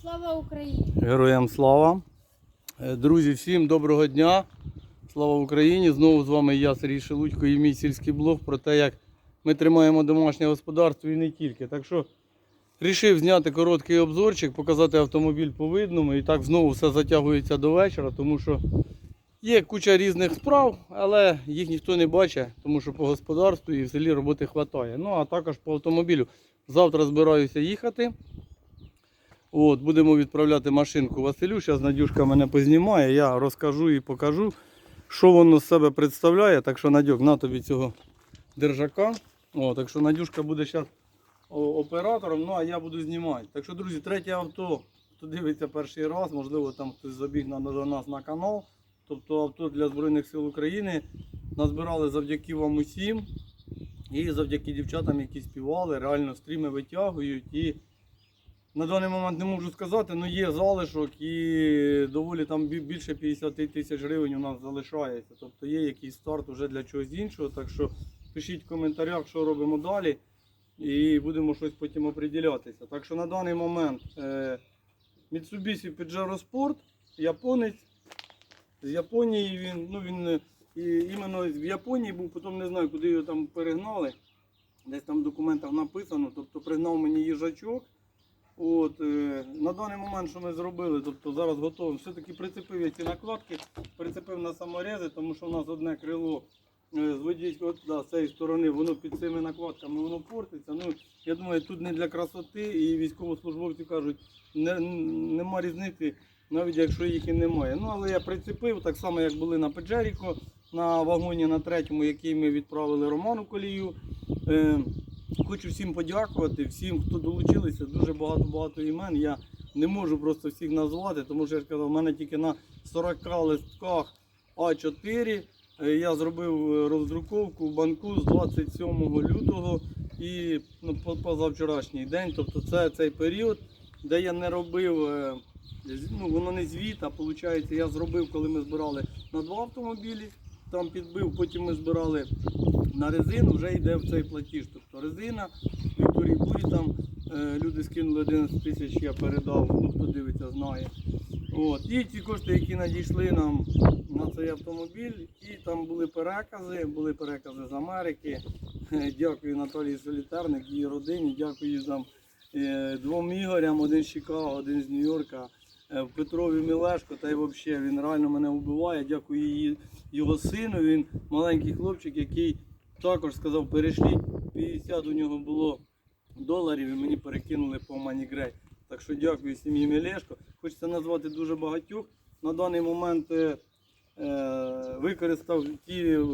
Слава Україні! Героям слава. Е, Друзі, всім доброго дня. Слава Україні! Знову з вами я, Сергій Шелудько, і мій сільський блог про те, як ми тримаємо домашнє господарство і не тільки. Так що вирішив зняти короткий обзорчик, показати автомобіль по видному. І так знову все затягується до вечора, тому що є куча різних справ, але їх ніхто не бачить, тому що по господарству і в селі роботи вистачає. Ну а також по автомобілю. Завтра збираюся їхати. От, будемо відправляти машинку Василю. Зараз Надюшка мене познімає, я розкажу і покажу, що воно з себе представляє. Так що, Надюк, на тобі цього держака. О, так що Надюшка буде зараз оператором, ну а я буду знімати. Так що, друзі, третє авто, хто дивиться перший раз, можливо, там хтось забіг на, до нас на канал. Тобто авто для Збройних сил України назбирали завдяки вам усім. І завдяки дівчатам, які співали, реально стріми витягують. І на даний момент не можу сказати, але є залишок і доволі там більше 50 тисяч гривень у нас залишається. Тобто є якийсь старт вже для чогось іншого. Так що пишіть в коментарях, що робимо далі, і будемо щось потім оприділятися. Так що на даний момент е, Mitsubishi Pajero Sport, японець. З Японії він, ну він е, іменно в Японії був, потім не знаю, куди його там перегнали. Десь там в документах написано, тобто пригнав мені їжачок. От, е, на даний момент, що ми зробили, тобто зараз готовий, все-таки прицепив я ці накладки, прицепив на саморези, тому що у нас одне крило е, з водійського да, з цієї сторони, воно під цими накладками воно портиться. Ну, я думаю, тут не для красоти, і військовослужбовці кажуть, не, нема різниці, навіть якщо їх і немає. Ну, але я прицепив, так само, як були на Педжеріко, на вагоні на третьому, який ми відправили Роману Колію. Е, Хочу всім подякувати, всім, хто долучилися. Дуже багато-багато імен. Я не можу просто всіх назвати, тому що я ж казав, у мене тільки на 40 листках А4. е, Я зробив е, роздруковку в банку з 27 лютого і ну, позавчорашній день. Тобто це цей період, де я не робив, е, ну воно не звіт, а виходить, я зробив, коли ми збирали на два автомобілі. Там підбив, потім ми збирали на резину, вже йде в цей платіж. Тобто резина, Вікторії Бурі там е, люди скинули 11 тисяч, я передав, ну хто дивиться, знає. От. І ті кошти, які надійшли нам на цей автомобіль, і там були перекази, були перекази з Америки. Е, Дякую Наталії Солітерник, її родині, дякую там е, двом Ігорям, один з Чикаго, один з Нью-Йорка. Е, Петрові Мілешко, та й взагалі він реально мене вбиває. Дякую її, його сину. Він маленький хлопчик, який також сказав, перешліть 50 у нього було доларів і мені перекинули по Манігрей. Так що дякую сім'ї Мілешко. Хочеться назвати дуже багатьох. На даний момент е, е, використав ті е,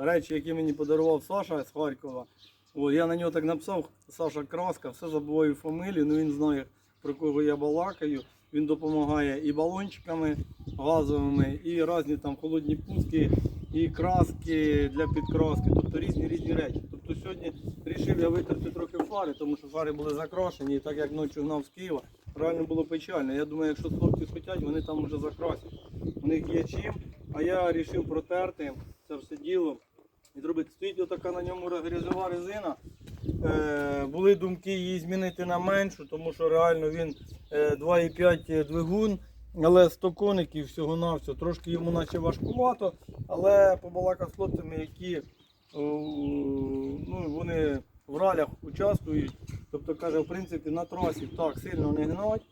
речі, які мені подарував Саша з Харкова. О, я на нього так написав, Саша Краска, все забуваю фамілію, ну він знає, про кого я балакаю. Він допомагає і балончиками газовими, і різні там холодні пуски, і краски для підкраски, тобто різні різні речі. Тобто сьогодні вирішив я витерти трохи фари, тому що фари були закрашені, і так як ночі гнав з Києва, реально було печально. Я думаю, якщо хлопці хочуть, вони там вже закрасять. У них є чим. А я вирішив протерти це все діло і зробити. Стоїть отака на ньому грязова резина. Е, були думки її змінити на меншу, тому що реально він 2,5 двигун, але 100 коників всього на всього. Трошки йому наче важкувато, але побалакав з які ну, вони в ралях участвують. Тобто каже, в принципі, на трасі так сильно не гнать.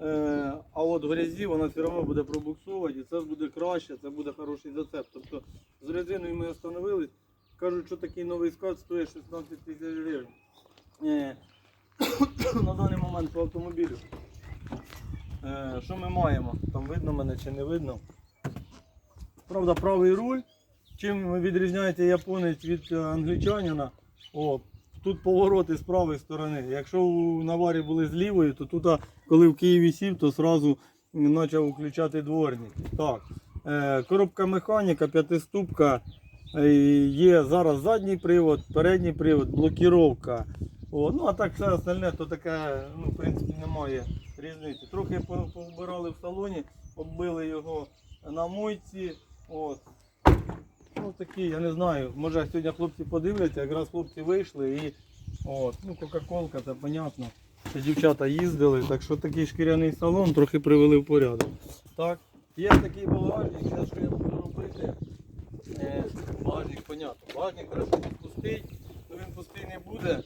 Е, а от в грязі вона все одно буде пробуксовувати, і це буде краще, це буде хороший зацеп. Тобто з резиною ми остановились. Кажуть, що такий новий склад стоїть 16 тисяч гривень. Е, на даний момент по автомобілю. Е, що ми маємо? Там видно мене чи не видно. Правда, правий руль. Чим відрізняється японець від е, англічанина? О, тут повороти з правої сторони. Якщо у наварі були з лівої, то тут, коли в Києві сів, то одразу почав включати дворник. Так. Е, коробка механіка, п'ятиступка. Є зараз задній привод, передній привод, блокіровка. О, ну а так все остальне, то таке, ну, в принципі, немає різниці. Трохи по- повбирали в салоні, оббили його на мойці. От. Ну такі, я не знаю, може сьогодні хлопці подивляться, якраз хлопці вийшли і от, ну, Кока-Колка, це понятно. Дівчата їздили, так що такий шкіряний салон трохи привели в порядок. Так, є такий багажник, зараз що я буду робити. Е, багажник, понятно. Багажник буде пустий, ну він пустий не буде.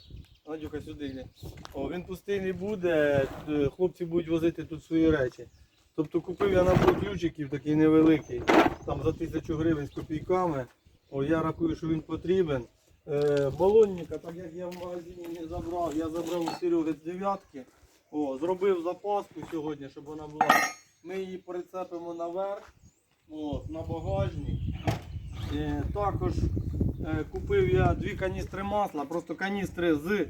Надюка сюди йде. О, він пустий не буде, е, хлопці будуть возити тут свої речі. Тобто купив я набор ключиків такий невеликий, там за тисячу гривень з копійками. О, я рахую, що він потрібен. Е, балонника, так як я в магазині не забрав, я забрав у Сереги з дев'ятки. О, зробив запаску сьогодні, щоб вона була. Ми її прицепимо наверх, от, на багажник. Е, також купив я дві каністри масла, просто каністри з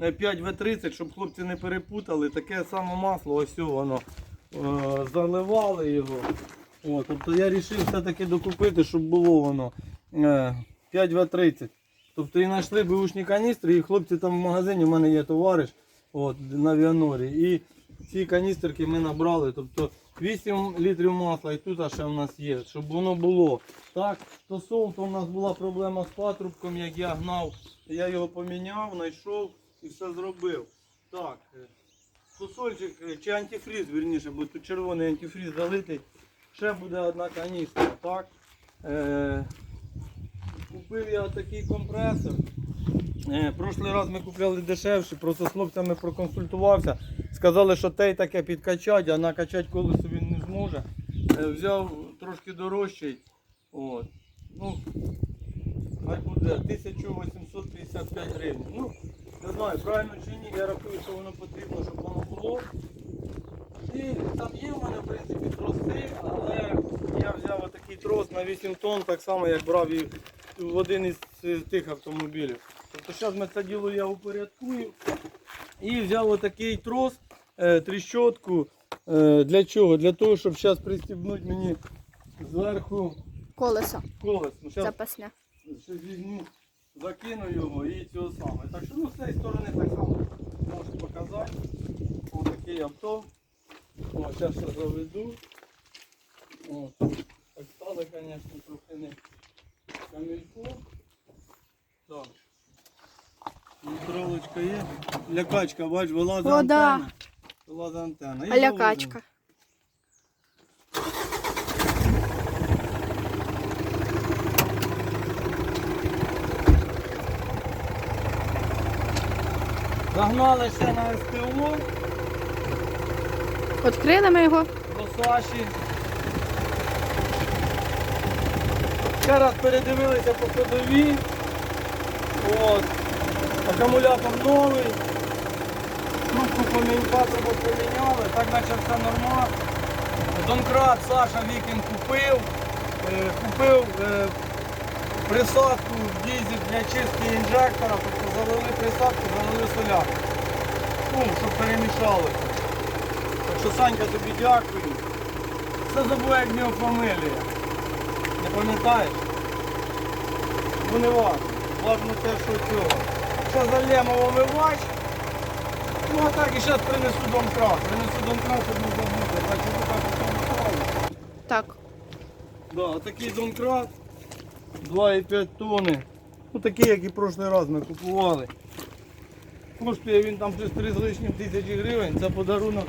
е, 5В30, щоб хлопці не перепутали. Таке саме масло, ось воно. Е, заливали його. О, тобто я вирішив все-таки докупити, щоб було воно е, 5В30. Тобто і знайшли бушні каністри, і хлопці там в магазині, в мене є товариш от, на Віанорі. І ці каністерки ми набрали. Тобто 8 літрів масла і тут ще в нас є, щоб воно було. Так, то сол, то нас була проблема з патрубком, як я гнав. Я його поміняв, знайшов і все зробив. Так, е, Сосольчик е, чи антифріз, вірніше, бо тут червоний антифріз залитий. Ще буде одна каністра. Так. Е, купив я такий компресор. Е, прошлий раз ми купляли дешевше, просто з хлопцями проконсультувався. Сказали, що те таке підкачать, а накачати колесо він не зможе. Е, взяв трошки дорожчий. От. Ну, хай буде 1855 гривень. Ну, не знаю, правильно чи ні, я рахую, що воно потрібно, щоб воно було. І там є в мене в принципі троси, але я взяв отакий трос на 8 тонн, так само як брав і в один із тих автомобілів. Тобто зараз ми це діло я упорядкую. І взяв отакий трос, тріщотку. Е, для чого? Для того, щоб зараз пристібнути мені зверху Колесо колес. Ну, щас запасне. Щось візьму, закину його і цього саме. Так що ну, з цієї сторони так само можу показати. Ось таке авто. О, зараз ще заведу. О, так стали, звісно, трохи не камільку. Так. Нейтралочка є. Лякачка, бач, вилазить О, да. Антенна. А лякачка. Загнали ще на СТО. Відкрили ми його. до Саші. Ще раз передивилися по ходові. От. Акумулятор новий. Трубку патрубок поміняли, так наче все нормально. Донкрат Саша Вікін купив. Е, Купив е, присадку в дізель для чистки інжектора, тобто залили присадку, залили соляр. Ну, щоб перемішалося. Так що Санька тобі дякую. Все забув, як в нього фамилія. Не пам'ятаєш? Ну не важно. Важно те, що цього. Ще зальємо омивач. Ну а так і зараз принесу домкрат. Принесу домкрат, не забути. Бачу, так от Так. Да, такий домкрат. 2,5 тонни. Ну такий, як і прошлий раз ми купували. Коштує він там щось 3 з лишнім тисячі гривень. Це подарунок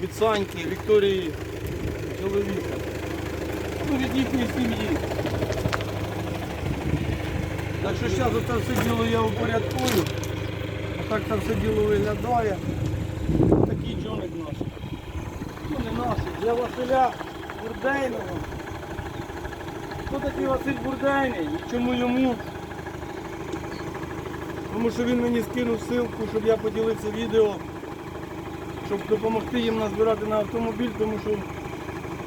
від Саньки, Вікторії чоловіка. Ну, від їхньої сім'ї. Так що зараз це все діло я упорядкую. Отак це все діло виглядає. Такий джоник наш. Ну не наш, для Василя Бурдейного. Хто такий Василь Бурдейний? І чому йому? Тому що він мені скинув ссылку, щоб я поділився відео, щоб допомогти їм назбирати на автомобіль, тому що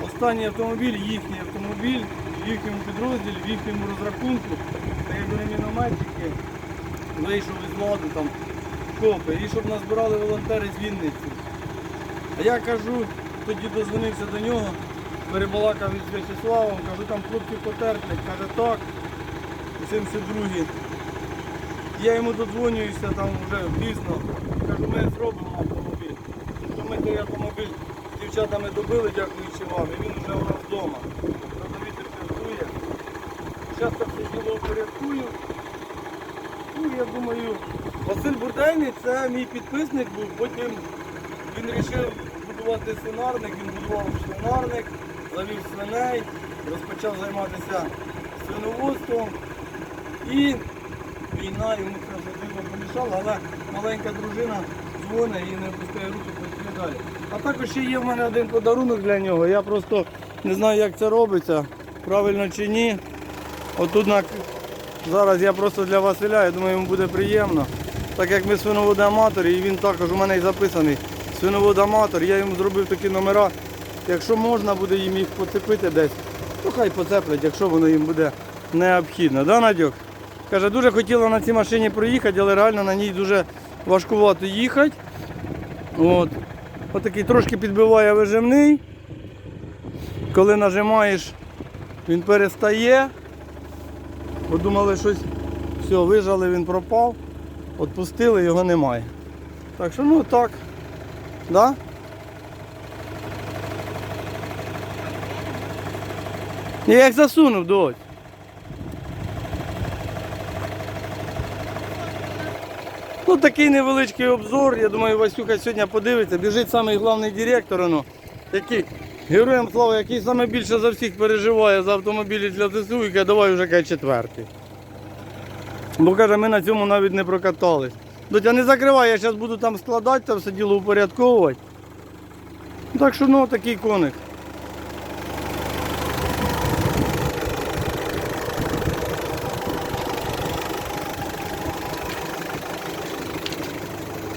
останній автомобіль, їхній автомобіль, в їхньому підрозділі, в їхньому розрахунку, та як вони мінометчики, вийшов із ладу там копи, і щоб назбирали волонтери з Вінниці. А я кажу, тоді дозвонився до нього, перебалакав із В'ячеславом, кажу, там хлопці потерплять, каже так, 72-й. Я йому додзвонююся там вже пізно. Кажу, ми зробимо автомобіль. Тобто ми той автомобіль з дівчатами добили, дякуючи вам, і він вже у нас вдома. Вітер працює. Зараз це все діло упорядкую. Ну, я думаю, Василь Бурдейний це мій підписник був, потім він вирішив будувати свинарник, він будував свинарник, завів свиней, розпочав займатися свиноводством. І війна йому це дивно помішала, але маленька дружина дзвонить і не опускає руки, працює далі. А також ще є в мене один подарунок для нього. Я просто не знаю, як це робиться, правильно чи ні. Отут на... зараз я просто для Василя, я думаю, йому буде приємно. Так як ми свиноводи-аматори, і він також у мене і записаний свиновод-аматор, я йому зробив такі номера. Якщо можна буде їм їх поцепити десь, то хай поцеплять, якщо воно їм буде необхідно. Да, Надьок? Каже, дуже хотіла на цій машині проїхати, але реально на ній дуже важкувато їхати. От. Отакий трошки підбиває вижимний. Коли нажимаєш, він перестає. Подумали, щось все, вижали, він пропав. Отпустили, його немає. Так що ну так. Да? Я як засунув, дось. Ну такий невеличкий обзор. Я думаю, Васюха сьогодні подивиться. Біжить самий головний директор, ну, який героям слава, який саме більше за всіх переживає за автомобілі для ЗСУ і давай вже каже, четвертий. Бо каже, ми на цьому навіть не прокатались. Дотя не закривай, я зараз буду там складати, це все діло упорядковувати. Так що ну такий коник.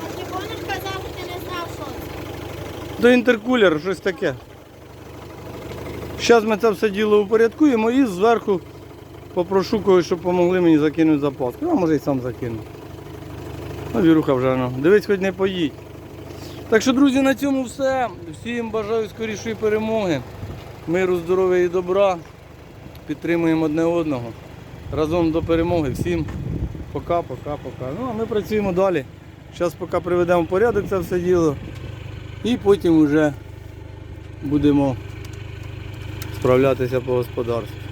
А ти помниш, казав, що ти не знав, що це? До інтеркулер, щось таке. Зараз ми це все діло упорядкуємо і зверху попрошу когось, щоб допомогли мені закинути запаску. А може і сам закину. Ну, Віруха вже ну. Дивись, хоч не поїдь. Так що, друзі, на цьому все. Всім бажаю скорішої перемоги, миру, здоров'я і добра. Підтримуємо одне одного. Разом до перемоги. Всім пока, пока, пока. Ну, а ми працюємо далі. Зараз поки приведемо в порядок це все діло. І потім вже будемо справлятися по господарству.